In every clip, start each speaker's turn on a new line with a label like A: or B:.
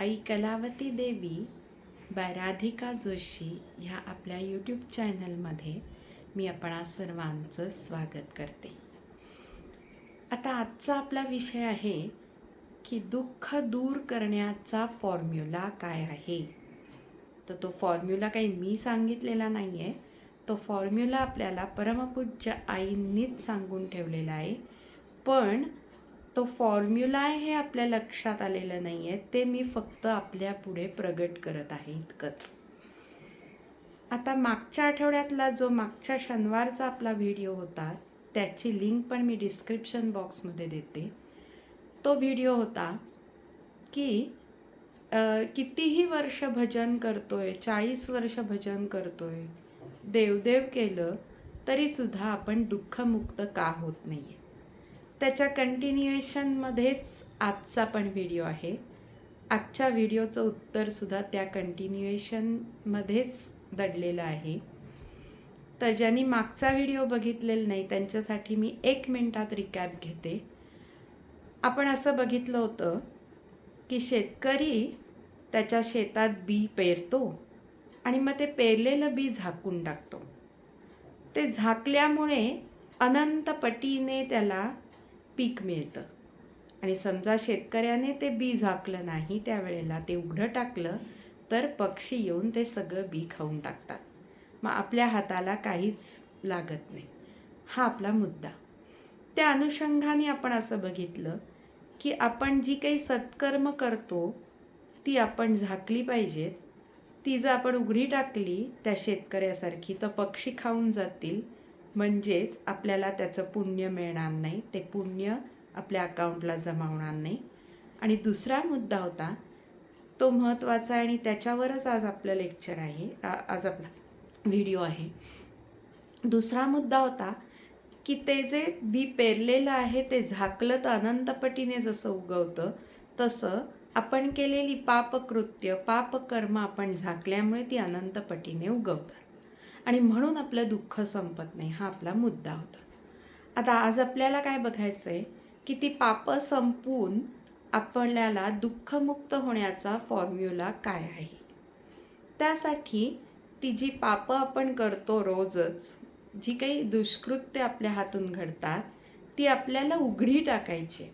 A: आई कलावती देवी बाय राधिका जोशी ह्या आपल्या यूट्यूब चॅनलमध्ये मी आपणा सर्वांचं स्वागत करते. आता आजचा आपला विषय आहे की दुःख दूर करण्याचा फॉर्म्युला काय आहे? तर तो फॉर्म्युला काही मी सांगितलेला नाही आहे तो फॉर्म्युला आपल्याला परमपूज्य आईंनीच सांगून ठेवलेला आहे. पण तो फॉर्म्युला आहे हे आपल्या लक्षात आलेलं नाही आहे ते मी फक्त आपल्या पुढे प्रगट करत आहे इतकंच. आता मागच्या आठवड्यातला जो मागच्या शनिवारचा आपला व्हिडिओ होता त्याची लिंक पण मी डिस्क्रिप्शन बॉक्समध्ये देते. तो व्हिडिओ होता की कितीही वर्ष भजन करतोय चाळीस वर्ष भजन करतोय देवदेव केलं तरीसुद्धा आपण दुःखमुक्त का होत नाही आहे त्याच्या कंटिन्युएशनमध्येच आजचा पण व्हिडिओ आहे. आजच्या व्हिडिओचं उत्तरसुद्धा त्या कंटिन्युएशनमध्येच दडलेलं आहे. तर ज्यांनी मागचा व्हिडिओ बघितलेला नाही त्यांच्यासाठी मी एक मिनटात रिकॅप घेते. आपण असं बघितलं होतं की शेतकरी त्याच्या शेतात बी पेरतो आणि मग ते पेरलेलं बी झाकून टाकतो. ते झाकल्यामुळे अनंत पटीने त्याला पीक मिळतं. आणि समजा शेतकऱ्याने ते बी झाकलं नाही त्यावेळेला ते उघडं टाकलं तर पक्षी येऊन ते सगळं बी खाऊन टाकतात. मग आपल्या हाताला काहीच लागत नाही. हा आपला मुद्दा. त्या अनुषंगाने आपण असं बघितलं की आपण जी काही सत्कर्म करतो ती आपण झाकली पाहिजेत. ती जर आपण उघडी टाकली त्या शेतकऱ्यासारखी तर पक्षी खाऊन जातील. म्हणजेच आपल्याला त्याचं पुण्य मिळणार नाही ते पुण्य आपल्या अकाउंटला जमा होणार नाही. आणि दुसरा मुद्दा होता तो महत्त्वाचा आहे आणि त्याच्यावरच आज आपलं लेक्चर आहे आज आपला व्हिडिओ आहे. दुसरा मुद्दा होता की ते जे बी पेरलेलं आहे ते झाकलं तर अनंतपटीने जसं उगवतं तसं आपण केलेली पापकृत्य पापकर्म आपण झाकल्यामुळे ती अनंतपटीने उगवतात. आणि म्हणून आपलं दुःख संपत नाही. हा आपला मुद्दा होता. आता आज आपल्याला काय बघायचं आहे की ती पापं संपून आपल्याला दुःखमुक्त होण्याचा फॉर्म्युला काय आहे? त्यासाठी ती जी पापं आपण करतो रोजच जी काही दुष्कृत्य आपल्या हातून घडतात ती आपल्याला उघडी टाकायची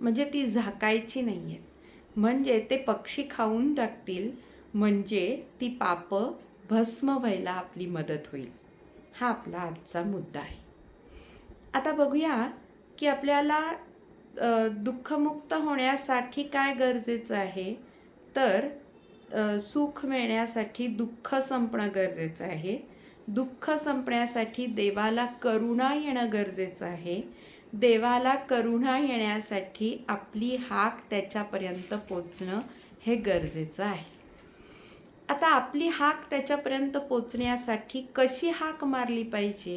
A: म्हणजे ती झाकायची नाही आहेत म्हणजे ते पक्षी खाऊन टाकतील. म्हणजे ती पापं भस्म व्हायला आपली मदत होईल. हा आपला आजचा मुद्दा आहे. आता बघूया की आपल्याला दुःखमुक्त होण्यासाठी काय गरजेचं आहे? तर सुख मिळण्यासाठी दुःख संपणं गरजेचं आहे. दुःख संपण्यासाठी देवाला करुणा येणं गरजेचं आहे. देवाला करुणा येण्यासाठी आपली हाक त्याच्यापर्यंत पोचणं हे गरजेचं आहे. आता आपली हाक त्याच्यापर्यंत पोचण्यासाठी कशी हाक मारली पाहिजे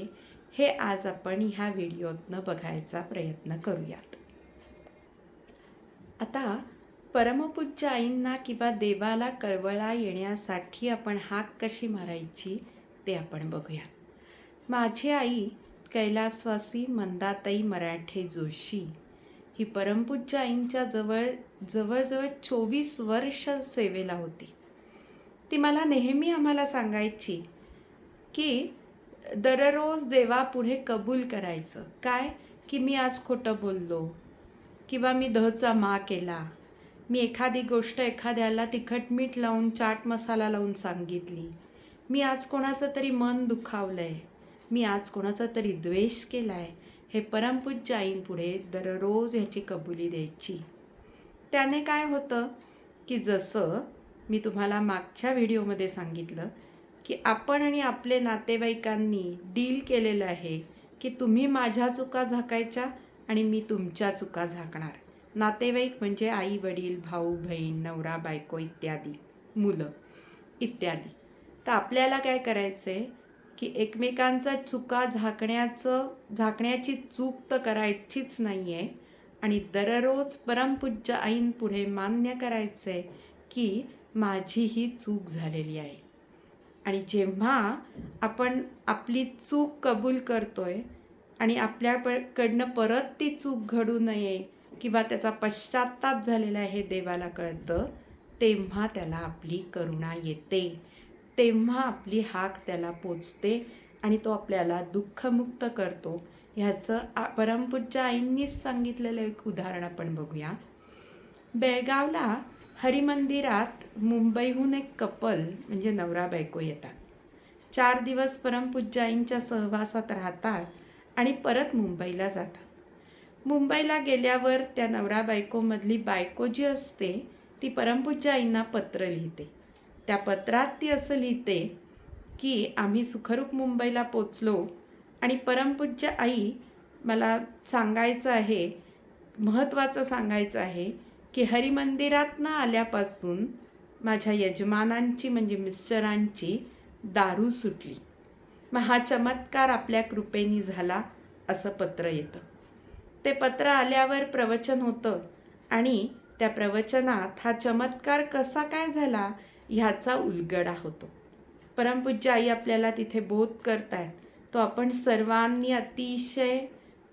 A: हे आज आपण ह्या व्हिडिओतनं बघायचा प्रयत्न करूयात. आता परमपूज्य आईंना किंवा देवाला कळवळा येण्यासाठी आपण हाक कशी मारायची ते आपण बघूया. माझी आई कैलासवासी मंदाताई मराठे जोशी ही परमपूज्य आईंच्या जवळ जवळजवळ चोवीस वर्ष सेवेला होती. ती मला नेहमी आम्हाला सांगायची की दररोज देवापुढे कबूल करायचं. काय? की मी आज खोटं बोललो. किंवा मी दहचा मा केला. मी एखादी गोष्ट एखाद्याला तिखट मीठ लावून चाट मसाला लावून सांगितली. मी आज कोणाचं तरी मन दुखावलं आहे मी आज कोणाचा तरी द्वेष केला आहे हे परमपूज्य आईंपुढे दररोज ह्याची कबुली द्यायची. त्याने काय होतं? की जसं मी तुम्हाला मागच्या व्हिडिओमध्ये सांगितलं की आपण आणि आपले नातेवाईकांनी डील केलेलं आहे की तुम्ही माझ्या चुका झाकायच्या आणि मी तुमच्या चुका झाकणार. नातेवाईक म्हणजे आई वडील भाऊ बहीण नवरा बायको इत्यादी मुलं इत्यादी. तर आपल्याला काय करायचं आहे की एकमेकांचा चुका झाकण्याचं झाकण्याची चूक तर करायचीच नाही आहे आणि दररोज परमपूज्य आईंपुढे मान्य करायचं आहे की माझी ही चूक झालेली आहे. आणि जेव्हा आपण आपली चूक कबूल करतो आहे आणि आपल्याकडनं परत ती चूक घडू नये किंवा त्याचा पश्चाताप झालेला आहे देवाला कळतं तेव्हा त्याला आपली करुणा येते. तेव्हा आपली हाक त्याला पोचते आणि तो आपल्याला दुःखमुक्त करतो. ह्याचं परमपूज्य आईंनीच सांगितलेलं एक उदाहरण आपण बघूया. बेळगावला हरिमंदिरात मुंबईहून एक कपल म्हणजे नवरा बायको येतात. चार दिवस परमपूज्याईंच्या सहवासात राहतात आणि परत मुंबईला जातात. मुंबईला गेल्यावर त्या नवरा बायकोमधली बायको जी असते ती परमपूज्याईंना पत्र लिहिते. त्या पत्रात ती असं लिहिते की आम्ही सुखरूप मुंबईला पोचलो आणि परमपूज्य आई मला सांगायचं आहे महत्त्वाचं सांगायचं आहे की हरिमंदिरातनं आल्यापासून माझ्या यजमानांची म्हणजे मिस्टरांची दारू सुटली. मग हा चमत्कार आपल्या कृपेनी झाला असं पत्र येतं. ते पत्र आल्यावर प्रवचन होतं आणि त्या प्रवचनात हा चमत्कार कसा काय झाला ह्याचा उलगडा होतो. परमपूज्य आई आपल्याला तिथे बोध करतायत. तो आपण सर्वांनी अतिशय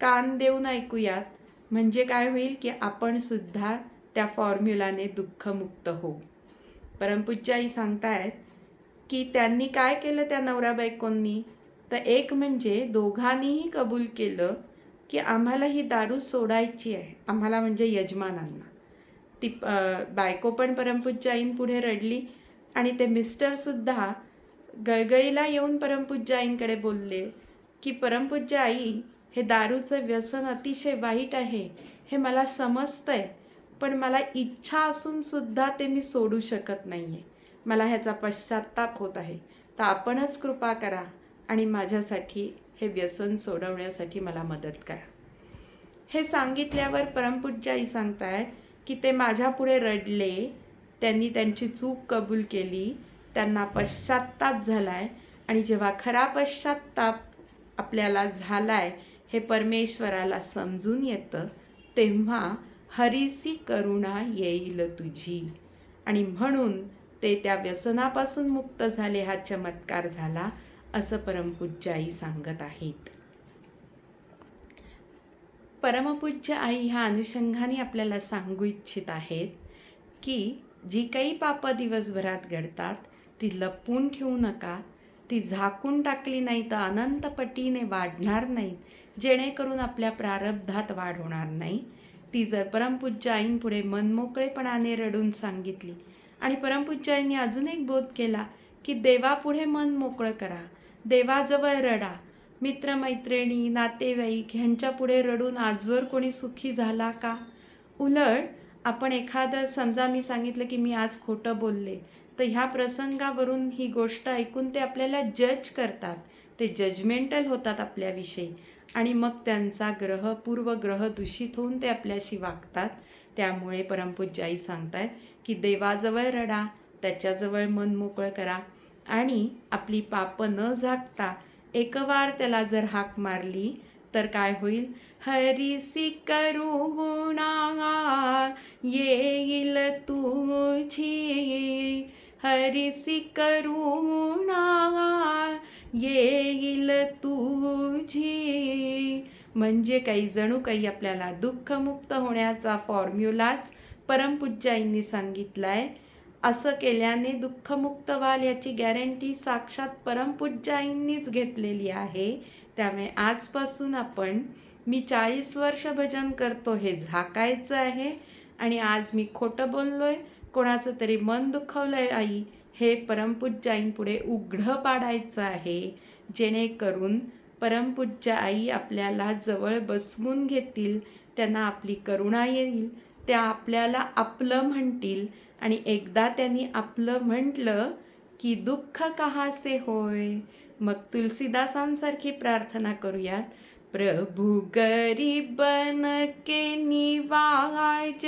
A: कान देऊन ऐकूयात. म्हणजे काय होईल की आपण सुद्धा त्या फॉर्म्युलाने दुःखमुक्त होऊ परमपूज्य आई सांगतायत की त्यांनी काय केलं त्या नवरा बायकोंनी? तर एक म्हणजे दोघांनीही कबूल केलं की आम्हाला ही दारू सोडायची आहे. आम्हाला म्हणजे यजमानांना. ती बायको पण परमपूज्य आईंपुढे रडली आणि ते मिस्टरसुद्धा गळगळीला येऊन परमपूज्य आईंकडे बोलले की परमपूज्य आई हे दारूचं व्यसन अतिशय वाईट आहे. हे मला समजतं आहे पण मला इच्छा असूनसुद्धा ते मी सोडू शकत नाही आहे मला ह्याचा पश्चात्ताप होत आहे. तर आपणच कृपा करा आणि माझ्यासाठी हे व्यसन सोडवण्यासाठी मला मदत करा. हे सांगितल्यावर परमपूज्य आई सांगतायत की ते माझ्यापुढे रडले त्यांनी त्यांची चूक कबूल केली त्यांना पश्चात्ताप झाला आहे आणि जेव्हा खरा पश्चात्ताप आपल्याला झाला आहे हे परमेश्वराला समजून येतं तेव्हा हरीसी करुणा येईल तुझी. आणि म्हणून ते त्या व्यसनापासून मुक्त झाले हा चमत्कार झाला असं परमपूज्य आई सांगत आहेत. परमपूज्य आई ह्या अनुषंगाने आपल्याला सांगू इच्छित आहेत की जी काही पापं दिवसभरात घडतात ती लपवून ठेवू नका ती झाकून टाकली नाही तर अनंत पटीने वाढणार नाहीत जेणेकरून आपल्या प्रारब्धात वाढ होणार नाही ती जर परमपूज्य आईंपुढे मनमोकळेपणाने रडून सांगितली आणि परमपूज्य आईंनी अजून एक बोध केला की देवापुढे मन मोकळं करा देवाजवळ रडा. मित्रमैत्रिणी नातेवाईक ह्यांच्यापुढे रडून आजवर कोणी सुखी झाला का? उलट आपण एखादं समजा मी सांगितलं की मी आज खोटं बोलले तर ह्या प्रसंगावरून ही गोष्ट ऐकून ते आपल्याला जज करतात. ते जजमेंटल होतात आपल्याविषयी. आणि मग त्यांचा ग्रह पूर्वग्रह दूषित होऊन ते आपल्याशी वागतात. त्यामुळे परमपूज्य आई सांगतायत की देवाजवळ रडा त्याच्याजवळ मन मोकळं करा आणि आपली पापं न झाकता एकवार त्याला जर हाक मारली तर काय होईल? हरिसी करुणा येईल तुझी. हरिसी करुणागा ये म्हणजे काही जणू काही आपल्याला दुःखमुक्त होण्याचा फॉर्म्युलाच परमपूज्याईंनी सांगितला आहे असं केल्याने दुःखमुक्त व्हाल याची गॅरंटी साक्षात परमपूज्याईंनीच घेतलेली आहे. त्यामुळे आजपासून आपण मी चाळीस वर्ष भजन करतो हे झाकायचं आहे. आणि आज मी खोटं बोललो आहे कोणाचं तरी मन दुखवलं आहे आई हे परमपूज्याईंपुढे उघडं पाडायचं आहे. जेणेकरून परमपूज्य आई आपल्याला जवळ बसवून घेतील त्यांना आपली करुणा येईल त्या आपल्याला आपलं म्हणतील आणि एकदा त्यांनी आपलं म्हटलं की दुःख कहासे होय? मग तुलसीदासांसारखी प्रार्थना करूयात. प्रभु गरीबन के निवाज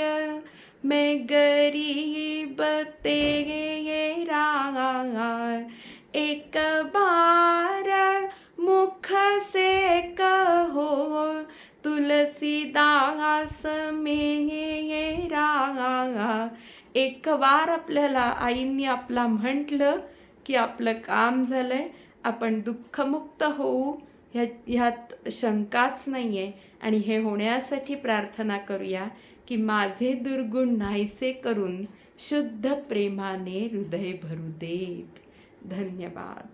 A: मैं गरीब तेरा एक बार तुलसीदास रागा एक वार आपल्याला आईंनी आपला म्हटलं की आपलं काम झालंय आपण दुःखमुक्त होऊ ह्या ह्यात शंकाच नाही आहे आणि हे होण्यासाठी प्रार्थना करूया की माझे दुर्गुण नाहीसे करून शुद्ध प्रेमाने हृदय भरू देत. धन्यवाद.